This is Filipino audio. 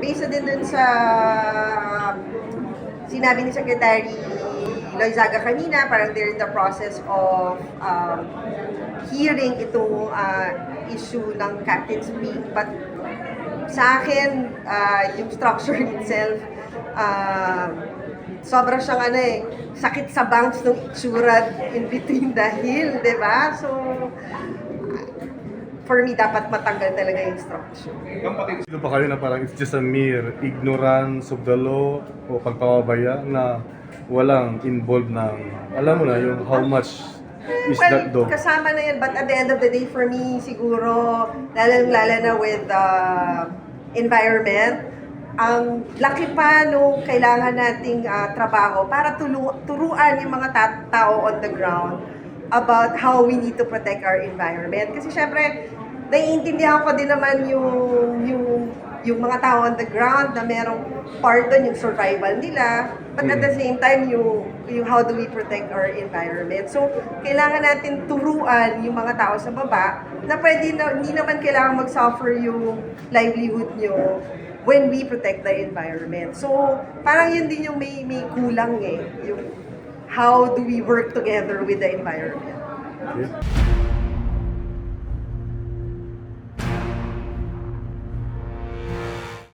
based din dun sa sinabi ni Secretary Loizaga kanina, parang they're in the process of um, hearing itong uh, issue ng Captain's Peak. But sa akin, uh, yung structure itself, uh, sobra siyang ano eh, sakit sa bounce ng itsura in between hill, di ba? So, for me, dapat matanggal talaga yung structure. Sino ba kayo na parang it's just a mere ignorance of the law o pagpapabaya na walang involved ng, alam mo na, yung how much is Well, that dog? kasama na yun, but at the end of the day, for me, siguro, lalong-lala na with the environment, ang laki pa nung kailangan nating ah, trabaho para tulu- turuan yung mga ta- tao on the ground about how we need to protect our environment. Kasi syempre, naiintindihan ko din naman yung, yung, yung mga tao on the ground na merong part doon yung survival nila. But at the same time, yung, yung how do we protect our environment. So, kailangan natin turuan yung mga tao sa baba na pwede na, hindi naman kailangan mag-suffer yung livelihood nyo when we protect the environment. So, parang yun din yung may, may kulang eh. Yung how do we work together with the environment. Okay.